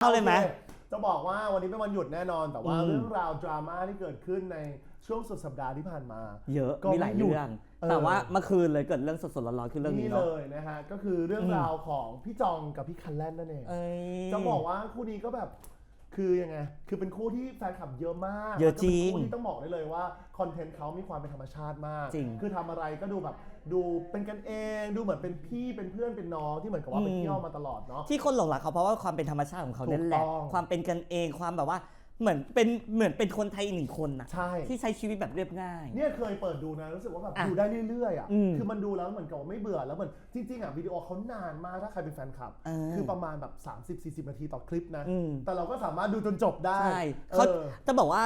เข้าเลยไหมโอคจะบอกว่าวันนี้เป็นวันหยุดแน่นอน แต่ว่าอืม เรื่องราวดราม่าที่เกิดขึ้นในช่วงสุดสัปดาห์ที่ผ่านมา เยอะก็มีหลายไม่หยุดเรื่อง เออ แต่ว่าเมื่อคืนเลยเกิดเรื่องสดๆร้อนๆคือเรื่องนี้นี่เนาะเลยนะฮะ ก็คือเรื่องอืมราวของพี่จองกับพี่คันแลนนั่นเองเอ้ยจะบอกว่าคู่นี้ก็แบบ คือยังไง คือเป็นคู่ที่แฟนคลับเยอะมากเยอะจริงแล้วก็เป็นคู่ที่ต้องบอกได้เลยว่าคอนเทนต์เขามีความเป็นธรรมชาติมาก จริงคือทำอะไรก็ดูแบบดูเป็นกันเอง ดูเหมือนเป็นพี่เป็นเพื่อนเป็นน้องที่เหมือนกับว่าไปอืมเที่ยวมาตลอดเนาะ ที่คนหลงรักเขาเพราะว่าความเป็นธรรมชาติของเขานั่นแหละ ถูกต้อง ความเป็นกันเองความแบบว่า เหมือนเป็นเหมือนเป็นคนไทยอีกหนึ่งคนน่ะใช่ ที่ใช้ชีวิตแบบเรียบง่าย เนี่ยเคยเปิดดูนะรู้สึกว่าแบบอะดูได้เรื่อยๆอะอืมคือมันดูแล้วเหมือนกับว่าไม่เบื่อแล้วเหมือนจริงๆอะวิดีโอเขานานมากถ้าใครเป็นแฟนคลับ เออคือประมาณแบบ 30-40 นาทีต่อคลิปนะ อืม แต่เราก็สามารถดูจนจบได้ใช่เอเขาอจะบอกว่า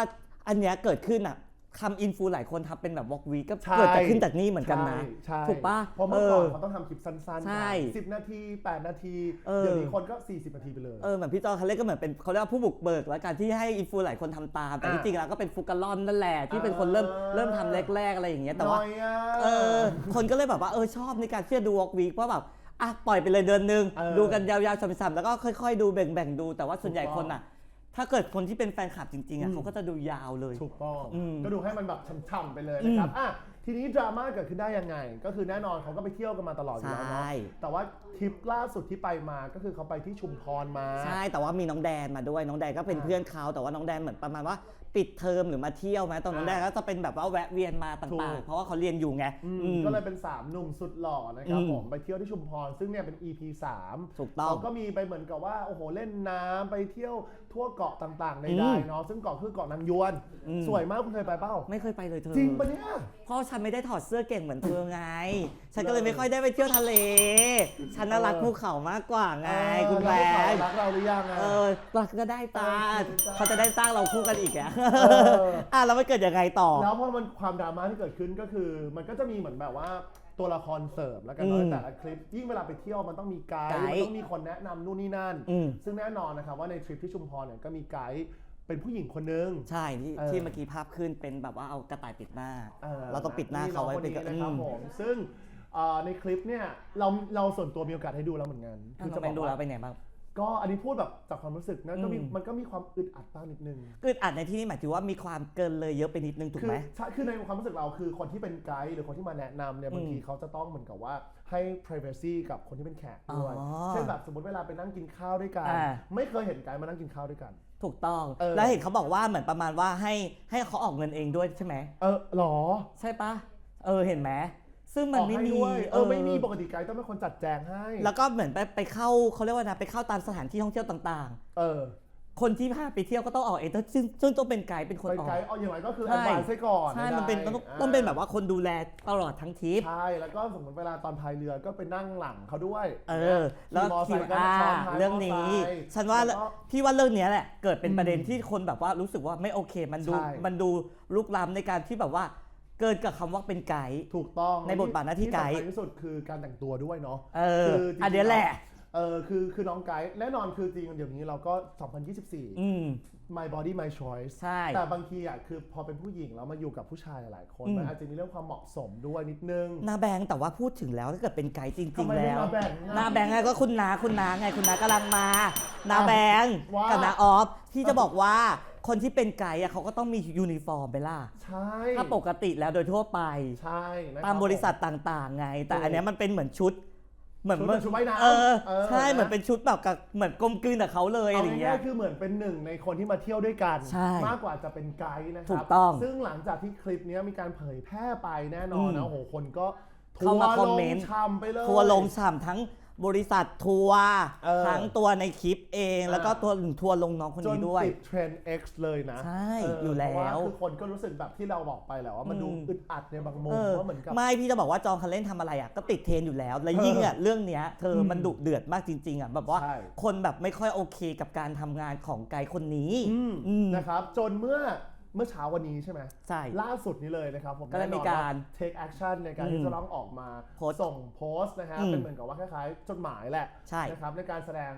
อันเนี้ยเกิดขึ้นอะ ทำอินฟูหลายคนทำเป็นแบบวอล์กวีก็ใช่เกิดจากขึ้นจากนี่เหมือนกันนะใช่ใช่ถูกปะเพราะเมื่อก่อนเออเขาต้องทำคลิปสั้นๆใช่สิบนาที 8 นาที เออ เดี๋ยวนี้คนก็ 40 นาทีไปเลย เออเหมือนพี่จอคันเล่ก็เหมือนเป็นเขาเรียกว่าผู้บุกเบิกแล้วกันที่ให้อินฟูหลายคนทำตาม แต่อะที่จริงแล้วก็เป็นฟุกกะลอนนั่นแหละที่เป็นคนเริ่มอ่า เริ่มทำแรกๆอะไรอย่างเงี้ยแต่ว่าหน่อยอะ เออคนก็เลยแบบว่าเออชอบในการเชื่อดูวอล์กวีว่าแบบอะปล่อยไปเลยเดือนหนึงเออดูกันยาวๆซ้ำๆแล้วก็ค่อย ๆ ดูแบ่งๆดูแต่ว่าส่วนใหญ่ถูกคต้องนอะ ถ้าเกิดคนที่เป็นแฟนคลับจริงๆอือะมเขาก็จะดูยาวเลย ถูกต้อง อืมก็ดูให้มันแบบช่ำๆไปเลยนะครับอะ ทีนี้ดราม่าเกิดขึ้นได้ยังไง ก็คือแน่นอนเขาก็ไปเที่ยวกันมาตลอดอยู่แล้วเนาะใช่ แต่ว่าทริปล่าสุดที่ไปมาก็คือเขาไปที่ชุมพรมา ใช่แต่ว่ามีน้องแดนมาด้วยน้องแดนก็เป็นอ่าเพื่อนเขาแต่ว่าน้องแดนเหมือนประมาณว่าปิดเทอมหรือมาเที่ยวไหมตอนน้องแดนก็จะเป็นแบบว่าแวะเวียนมาถูต่างก ๆ เพราะว่าเขาเรียนอยู่ไงอืมอืม ก็เลยเป็น 3 หนุ่มสุดหล่อนะครับอืมผมไปเที่ยวที่ชุมพร ซึ่งเนี่ยเป็น EP 3ถูกต้องเขาก็มีไปเหมือนกับว่า โอ้โห เล่นน้ำไปเที่ยวทั่วเกาะต่างๆใอืดมๆเนาะซึ่งเกาะคือเกาะนางยวน อืม สวยมากคุณเคยไปเปล่า ไม่เคยไปเลยเธอจริงปะเนี่ยเพราะฉันไม่ได้ถอดเสื้อเก่งเหมือนเธอไง ฉันก็เลยเลยไม่ค่อยได้ไปเที่ยวทะเล ฉันน่ารักเออภูเขามากกว่าไงเออคุณแบล้วงรักเราหรือยังอะเออรักก็ได้ตาเออจ้าเขาจะได้สร้างเราคู่กันอีกอะออะแล้วมันเกิดยังไงต่อ แล้วพอมันความดราม่าที่เกิดขึ้นก็คือ มันก็จะมีเหมือนแบบว่าตัวละครเสริมแล้วกันเนาะอืมแต่ละคลิป ยิ่งเวลาไปเที่ยวมันต้องมีไกด์ไกด์มันต้องมีคนแนะนำนู่นนี่นั่น อืมซึ่งแน่นอนนะครับว่าในทริปที่ชุมพรเนี่ยก็มีไกด์ เป็นผู้หญิงคนนึง ใช่ที่เออ ที่เมื่อกี้ภาพขึ้นเป็นแบบว่าเอากระต่ายปิดหน้า ออเราต้องปิดหน้าเขาไว้องเป็นคกระนะครับอืมผมซึ่งเอ่อในคลิปเนี่ยเราเราส่วนตัวมีโอกาสให้ดูแล้วเหมือนกันคือจะจะบไปอกดูว่าแล้วเป็นไงบ้าง ก็อันนี้พูดแบบจากความรู้สึกนะก็มีอืม มันก็มีความอึดอัดบ้างนิดนึงอึดอัดในที่นี้หมายถึงว่ามีความเกินเลยเยอะไปนิดนึงถูกคือไหม ใช่คือในความรู้สึกเราคือคนที่เป็นไกด์หรือคนที่มาแนะนำเนี่ยอืมบางทีเขาจะต้องเหมือนกับว่าให้ privacy กับคนที่เป็นแขกด้วยอ๋อเช่นแบบสมมติเวลาไปนั่งกินข้าวด้วยกัน อ่า ไม่เคยเห็นไกด์มานั่งกินข้าวด้วยกัน ถูกต้อง เออ แล้วเห็นเขาบอกว่าเหมือนประมาณว่าให้ให้เขาออกเงินเองด้วยใช่ไหม เออหรอใช่ปะเออเห็นไหมซึ่งมันออกไม่ให้มีด้วยเออไม่มีปกติไกด์ต้องเป็นคนจัดแจงให้แล้วก็เหมือนไปไปเข้าเขาเรียกว่านะไปเข้าตามสถานที่ท่องเที่ยวต่างเออๆ คนที่พาไปเที่ยวก็ต้องออกเองซึ่งซึ่งต้องเป็นไกด์เป็นคนเป็นออก ไกด์เอาอย่างไรก็คือใช่แอดวานซ์ให้ก่อนใช่ได้มันเป็นต้องาต้องเป็นแบบว่าคนดูแลตลอดทั้งทริป ใช่แล้วก็สมมติเวลาตอนพายเรือก็ไปนั่งหลังเขาด้วยเออ แล้วขี่มอไซคิวค์ก็อาซ้อนท้ายเรื่องนี้ มอไซค์ฉันว่าแล้วก็ พี่ว่าเรื่องเนี้ยแหละ เกิดเป็นอืมประเด็นที่คนแบบว่ารู้สึกว่าไม่โอเค มันดูใช่ มันดูลุกล้ำในการที่แบบว่าเกินกับคำว่าเป็นไกด์ ถูกต้องในบทบาทหน้าที่ไกด์สำคัญที่สุดคือการแต่งตัวด้วยเนาะ เออคือจริงๆอันเนี้ยแหละ เออคือคือน้องไกด์แน่นอนคือจริงเดี๋ยวนี้เราก็ 2024 อืม my body my choice ใช่ แต่บางทีอะคือพอเป็นผู้หญิงแล้วมาอยู่กับผู้ชายหลายๆคนอืมมันอาจจะมีเรื่องความเหมาะสมด้วยนิดนึง นาแบงค์แต่ว่าพูดถึงแล้วถ้าเกิดเป็นไกด์จทำริง ไมๆไม่แล้วนาแบงค์อะนาแบงค์ไงก็คุณนาคุณนาไงคุณนากำลังมา นาแบงค์ว่ากับนาออฟที่จะบอกว่าคนที่เป็นไกด์อะเขาก็ต้องมียูนิฟอร์มไปล่ะ ใช่ถ้าปกติแล้วโดยทั่วไป ใช่นะค ตามบริษัทต่างๆ ไง แต่ถูก อันเนี้ยมันเป็นเหมือนชุด เหมือนชุดเป็นชุดว่ายน้ำเออเออใช่นะ เหมือนเป็นชุดแบบกับเหมือนกลมกลืนกับเขาเลยเอาอะไรอย่างเงี้ง่ายยๆคือเหมือนเป็นหนึ่งในคนที่มาเที่ยวด้วยกัน ใช่มากกว่าจะเป็นไกด์นะคถูรักต้องซึ่งหลังจากที่คลิปเนี้ยมีการเผยแพร่ไปแน่นอนอืม นะโอ้โหคนก็เข้ามาทัวร์คอมเมนต์ลงช่ำไปเลย ทัวร์ลงฉ่ำทั้ง บริษัททัวร์เออ ทั้งตัวในคลิปเองอ่าแล้วก็ตัวทัวร์ลงน้องคนจนนี้ด้วย ติดเทรนด์ X เลยนะใช่เอยู่แล้วเพราะาคือคนก็รู้สึกแบบที่เราบอกไปแหละว่ามันดูอืม อึดอัดในบางมุมเออว่าเหมือนกับ ไม่พี่จะบอกว่าจองคันเล่นทำอะไรอะก็ติดเทรนด์อยู่แล้ว และยิ่งอะเรื่องเนี้ยเธออมมันดุเดือดมากจริง ๆอะแบบว่าใช่ คนแบบไม่ค่อยโอเคกับการทำงานของไกด์คนนี้อืมอืม นะครับ จนเมื่อ เมื่อเช้าวันนี้ใช่ไหมใช่ล่าสุดนี้เลยนะครับผมก็ได้มีการแน่นอนว่ take action ในการอืมที่จะต้องออกมาโพสต์ส่งโพสต์นะฮะอืมเป็นเหมือนกับว่าคล้ายๆ จดหมายแหละใช่นะครับในการแสดง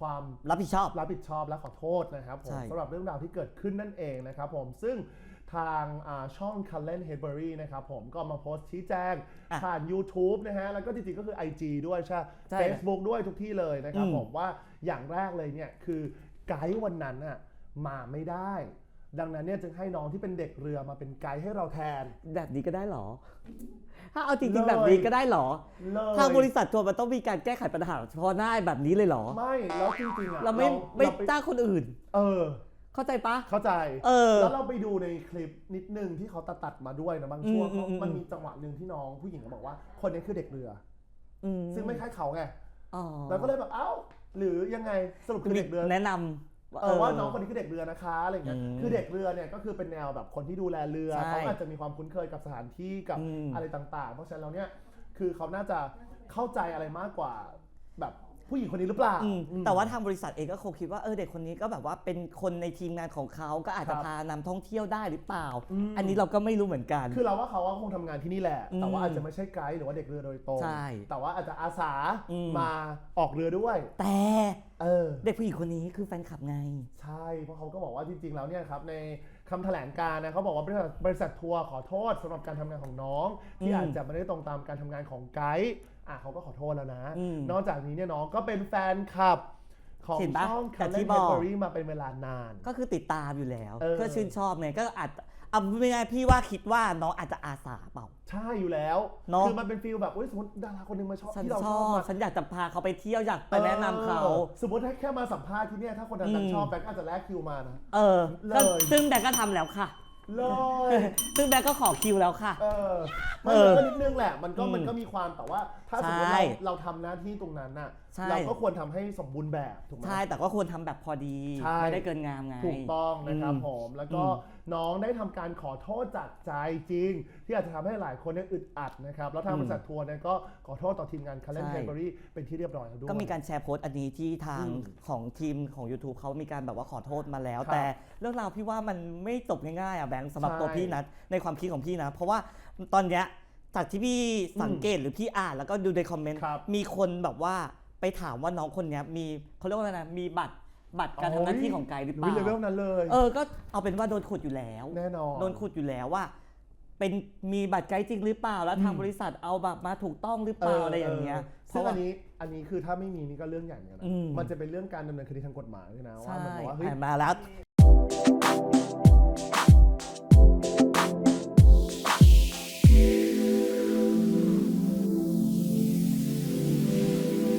ความรับผิดชอบรับผิดชอบและขอโทษนะครับผมใช่สำหรับเรื่องราวที่เกิดขึ้นนั่นเองนะครับผมซึ่งทางอ่าช่อง c u l l e n h e b e r y นะครับผมก็มาโพสต์ชี้แจงอะผ่าน YouTube นะฮะ แล้วก็จริงๆก็คือ IG ด้วยใช่ใช่ Facebook ด้วยทุกที่เลยนะครับอืมผมว่าอย่างแรกเลยเนี่ย คือไกด์วันนั้นน่ะมาไม่ได้ ดังนั้นเนี่ยจึงให้น้องที่เป็นเด็กเรือมาเป็นไกด์ให้เราแทน แบบนี้ก็ได้เหรอ ถ้าเอาจริงเลยๆแบบนี้ก็ได้เหรอ เลยทางบริษัททัวร์มันต้องมีการแก้ไขปัญหาเฉพาะหน้าแบบนี้เลยเหรอ ไม่แล้วจริงๆอะเราไม่ไม่เราไปจ้างคนอื่น เออ เข้าใจปะ เข้าใจ เออ แล้วเราไปดูในคลิปนิดนึงที่เขาตัดตัดๆมาด้วยนะบางช่วงอืมอืมอืม มันมีจังหวะหนึ่งที่น้องผู้หญิงเขาบอกว่า คนนี้คือเด็กเรืออืซึ่งไม่ใช่เขาไงอ๋อเราก็เลยแบบเอ้า หรือยังไงสรุปคือเด็กเรือ แนะนำ เออว่าน้องคนนี้คือเด็กเรือนะคะอะไรอย่างเงี้ยอืมคือเด็กเรือเนี่ยก็คือเป็นแนวแบบคนที่ดูแลเรือใช่เขาอาจจะมีความคุ้นเคยกับสถานที่กับอืม อะไรต่างๆ เพราะฉะนั้นแล้วเนี่ยคือเขาน่าจะเข้าใจอะไรมากกว่าแบบ ผู้หญิงคนนี้หรือเปล่าอืมอืมแต่ว่าทางบริษัทเองก็คงคิดว่าเออเด็กคนนี้ก็แบบว่าเป็นคนในทีมงานของเขาก็อาจจะครับพานำท่องเที่ยวได้หรือเปล่า อืม อันนี้เราก็ไม่รู้เหมือนกัน คือเราว่าเขาว่าคงทำงานที่นี่แหละ อืมแต่ว่าอาจจะไม่ใช่ไกด์หรือว่าเด็กเรือโดยตรง ใช่แต่ว่าอาจจะอาสาอืม มาออกเรือด้วย แต่เออ เด็กผู้หญิงคนนี้คือแฟนคลับไง ใช่ เพราะเขาก็บอกว่าจริงๆ แล้วเนี่ยครับในคำแถลงการณ์นะเขาบอกว่าบริษัทบริษัททัวร์ขอโทษสำหรับการทำงานของน้อง ที่อืมอาจจะไม่ได้ตรงตามการทำงานของไกด์ อะเขาก็ขอโทษแล้วนะ อืมนอกจากนี้เนี่ยน้องก็เป็นแฟนคลับของเห็นปะช่องแต่คันเลที่นบเฮอก เบอรี่มาเป็นเวลานาน ก็คือติดตามอยู่แล้วเออเพื่อชื่นชอบไงก็อาจเอาไม่ง่ายๆพี่ว่าคิดว่าน้องอาจจะอาสาเปล่า ใช่อยู่แล้ว เนอะ คือมันเป็นฟีลแบบอุ๊ยสมมติดาราคนหนึงมาชอบฉันที่เราชชออบบมาฉันอยากจะพาเขาไปเที่ยวอยากไปแนะนำเขา ออสมมติถ้าแค่มาสัมภาษณ์ที่เนี่ยถ้าคนนั้นอืมชอบแบงค์อาจจะแลกคิวมานะ เออเลยก็ซึ่งแบงก์ก็ทำแล้วค่ะ เลย ซึ่งแบงก์ก็ขอคิวแล้วค่ะ เออมันเออก็นิดนึงแหละ มันก็อืมมันก็มีความแต่ว่า ถ้าสมมติใช่เราเราทำหน้าที่ตรงนั้นน่ะ ใช่ เราก็ควรทำให้สมบูรณ์แบบถูกไหม ใช่ แต่ก็ควรทำแบบพอดี ใช่ ไม่ได้เกินงามไง ถูกต้องนะครับอืมผม แล้วก็อืม น้องได้ทำการขอโทษจากใจจริง ที่อาจจะทำให้หลายคนเนี่ยอึดอัดนะครับ แล้วทางบริษัททัวร์เนี่ยก็ขอโทษต่อทีมงานคันเลนใช่เทเบอรี่เป็นที่เรียบร้อยแล้วด้วย ก็มีการแชร์โพสต์อันนี้ที่ทางอืมของทีมของ YouTube เขามีการแบบว่าขอโทษมาแล้ว ครับแต่เรื่องราวพี่ว่ามันไม่จบง่ายๆอะแบงค์สำหรับใช่ตัวพี่นะในความคิดของพี่นะ เพราะว่าตอนเนี้ยจากที่พี่สังเกตหรือพี่อ่านแล้วก็ดูในคอมเมนต์ครับมีคนแบบว่าไปถามว่าน้องคนเนี้ยมีเขาเรียกว่าอะไรนะมีบัตรบัตรการทำหน้าที่ของไกด์หรือเปวิล่า เลเวลนั้นเลย เออ ก็เอาเป็นว่าโดนขุดอยู่แล้ว แน่นอน โดนขุดอยู่แล้วว่า เป็นมีบัตรไกด์จริงหรือเปล่า แล้วทางอืมบริษัทเอาแบบมาถูกต้องหรือเปล่าอะไรอย่างเงี้ยซึ่งเพราะว่าอันนี้อันนี้คือถ้าไม่มีนี่ก็เรื่องใหญ่เหมือนกันนะอืมมันจะเป็นเรื่องการดำเนินคดีทางกฎหมายด้วยนะว่าใช่เหมันบอกว่าเฮ้ย อ่านมาแล้ว